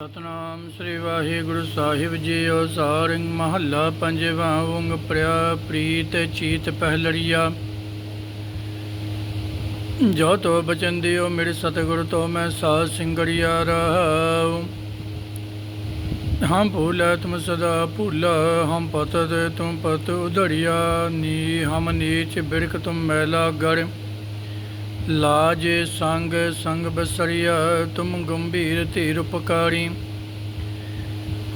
ਸਤਨਾਮ ਸ੍ਰੀ ਵਾਹਿਗੁਰੂ ਸਾਹਿਬ ਜੀਓ, ਸਾਰਿੰਗ ਮਹੱਲਾ ਪੰਜਵਾਂ ਓੰਗ ਪ੍ਰਿਆ, ਪ੍ਰੀਤ ਚੀਤ ਪਹਿਲੜੀਆ। ਜੋ ਤੋ ਬਚਨ ਦਿਓ ਮੇਰੇ ਸਤਿਗੁਰ ਤੋਂ ਮੈਂ ਸਾਧ ਸਿੰਗੜੀਆ ਰਹਾਉ ਹਮ ਭੂਲੈ ਤੁਮ ਸਦਾ ਭੂਲਾ, ਹਮ ਪਤ ਦੇ ਤੁਮ ਪਤ ਉਧੜਿਆ। ਨੀ ਹਮ ਨੀਚ ਬਿਰਖ ਤੁਮ ਮੈਲਾ ਗੜ ਲਾਜੇ ਸੰਗ ਸੰਗ ਬਸਰੀਆ, ਤੁਮ ਗੰਭੀਰ ਧੀਰ ਉਪਕਾਰੀ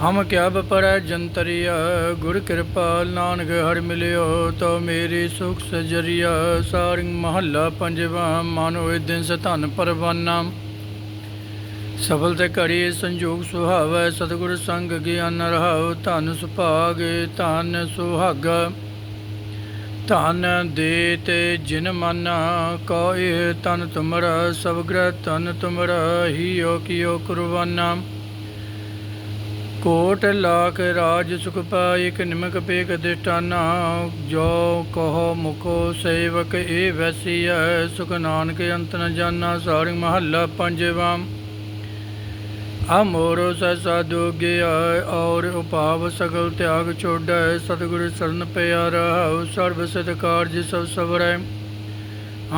ਹਮ ਕਿਆ ਬਪਰੈ ਜੰਤਰੀਆ, ਗੁਰ ਕਿਰਪਾ ਨਾਨਕ ਹਰ ਮਿਲਿਓ, ਤੋ ਮੇਰੀ ਸੁਖ ਸਜਰੀਆ। ਸਾਰਿੰਗ ਮਹੱਲਾ ਪੰਜਵਾ, ਮਨ ਹੋਏ ਦਿਨ ਸਤਨ ਪਰਵਾਨਾ। ਸਫਲ ਤੇ ਘੜੀ ਸੰਜੋਗ ਸੁਹਾਵੈ, ਸਤਿਗੁਰ ਸੰਗ ਗਿਆਨ ਰਹਾਉ, ਧਨ ਸੁਭਾਗ ਧਨ ਸੁਹਾਗਾ। ਧਨ ਦੇ ਤੇ ਜਿਨ ਮਨਾ ਕੋਇ ਤਨ ਤੁਮਰਾ ਸਭ ਗ੍ਰਹਿ, ਤਨ ਤੁਮਰਾ ਹੀਓ ਕੀਓ ਕੁਰਬਾਨਾ। ਕੋਟ ਲਾਖ ਰਾਜ ਸੁਖ ਪਾਇ ਇਕ ਨਿਮਕ ਪੇਕ ਦਿਟਾਨਾ ਜੋ ਕਹੋ ਮੁਖੋ ਸੇਵਕ ਏ ਹੈ, ਸੁਖ ਨਾਨਕ ਅੰਤ ਨ ਜਾਣਾ ਸਾਰਿ ਮਹੱਲਾ ਪੰਜਵਾਂ। ਅਮੋਰੋ ਸੈ ਸਾਧੂ ਗਿਆ ਔਰ ਉਪਾਵ ਸਗਲ ਤਿਆਗ ਛੋੜੈ ਸਤਿਗੁਰ ਸਰਨ ਪਿਆ ਰਹਾਉ ਸਰਬ ਸਿਧ ਕਾਰਜ ਸਭ ਸਵਰੈ।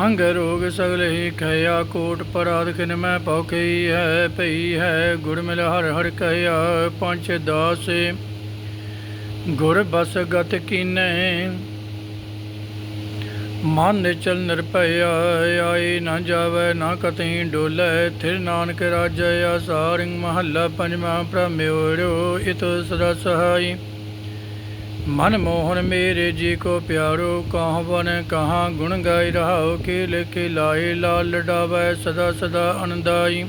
ਅੰਗ ਰੋਗ ਸਗਲ ਹੀ ਖਿਆ ਕੋਟ ਪਰਾਧ ਕਿਨ ਮੈਂ ਭੌਖਈ ਹੈ ਭਈ ਹੈ ਗੁਰ ਮਿਲ ਹਰ ਹਰ ਕਹਿਆ ਪੰਜ ਦਾਸੇ। ਗੁਰ ਬਸ ਗਤ ਕੀਨੈ ਮਨ ਨਿਚਲ ਨਿਰਭਇਆ ਆਏ ਨਾ ਜਾਵੇ, ਨਾ ਕਤਈ ਡੋਲੇ। ਥਿਰ ਨਾਨਕ ਰਾਜੈ, ਆਸਾਰਿੰਗ ਮਹੱਲਾ ਪੰਜਵਾਂ ਪ੍ਰਮਿਓੜੋ ਇਤ ਸਦਾ ਸਹਾਈ। ਮਨ ਮੋਹਨ ਮੇਰੇ ਜੀ ਕੋ ਪਿਆਰੋ, ਕਹਾਂ ਬਨ ਕਹਾਂ ਗੁਣ ਗਾਇ ਰਹਾਉ ਕੇ ਲਿਖੇ ਲਾਏ ਲਾਲ ਲਡਾਵੇ ਸਦਾ ਸਦਾ ਅਨੰਦਾਈ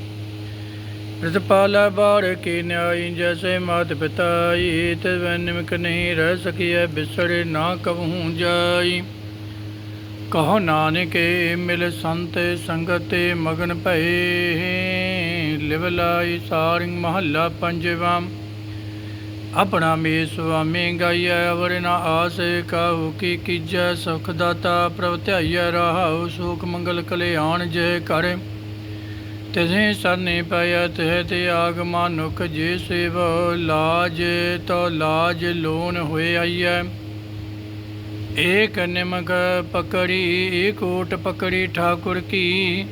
ਪ੍ਰਤਪਾਲਾ ਬਾਰ ਕੀ ਨਿਆਈ, ਜੈਸੇ ਮਾਤ ਪਿਤਾਈ ਤਿਵੈ ਨਿਮਕ ਨਹੀਂ ਰਹਿ ਸਕੀਐ, ਬਿਸੜੇ ਨਾ ਕਬਹੂ ਜਾਈ। ਕਹੋ ਨਾਨਕੇ ਮਿਲ ਸੰਤ ਸੰਗਤ ਮਗਨ ਭਏ ਲਿਵ ਲਾਈ ਸਾਰਿੰਗ ਮਹੱਲਾ ਪੰਜਵਾਂ। ਆਪਣਾ ਮੇ ਸੁਆਮੀ ਗਾਈਐ, ਅਵਰ ਨ ਆਸ ਕਾਹੂ ਕੀ ਕੀਜੈ, ਸੁਖ ਦਾਤਾ ਪ੍ਰਭ ਧਿਆਈਐ, ਰਹਾਉ ਸੁਖ ਮੰਗਲ ਕਲਿਆਣ ਜੈ ਕਰ। ਤਿਸੇ ਸਰਨੇ ਪਾਇਆ ਤਹਿ ਤੇ ਆਗ ਮਾਨੁਖ ਜੇ ਸੇਵ, ਲਾਜ ਤੋ ਲਾਜ ਲੋਨ ਹੋਏ ਆਈਐ। ਏਕ ਨਿਮਕ ਪਕੜੀ ਏਕ ਓਟ ਪਕੜੀ ਠਾਕੁਰ ਕੀ।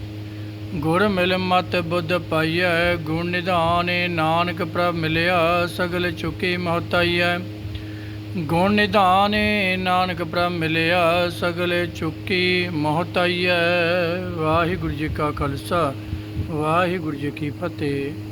ਗੁਰ ਮਿਲ ਮਤ ਬੁੱਧ ਪਾਈਐ, ਗੁਣ ਨਿਧਾਨੇ ਨਾਨਕ ਪ੍ਰਭ ਮਿਲਿਆ, ਸਗਲ ਚੁਕੀ ਮਹਤਾਈਐ। ਗੁਣ ਨਿਧਾਨੇ ਨਾਨਕ ਪ੍ਰਭ ਮਿਲਿਆ, ਸਗਲ ਚੁਕੀ ਮਹਤਾਈਐ। ਵਾਹਿਗੁਰੂ ਜੀ ਕਾ ਖਾਲਸਾ, ਵਾਹਿਗੁਰੂ ਜੀ ਕੀ ਫਤਿਹ।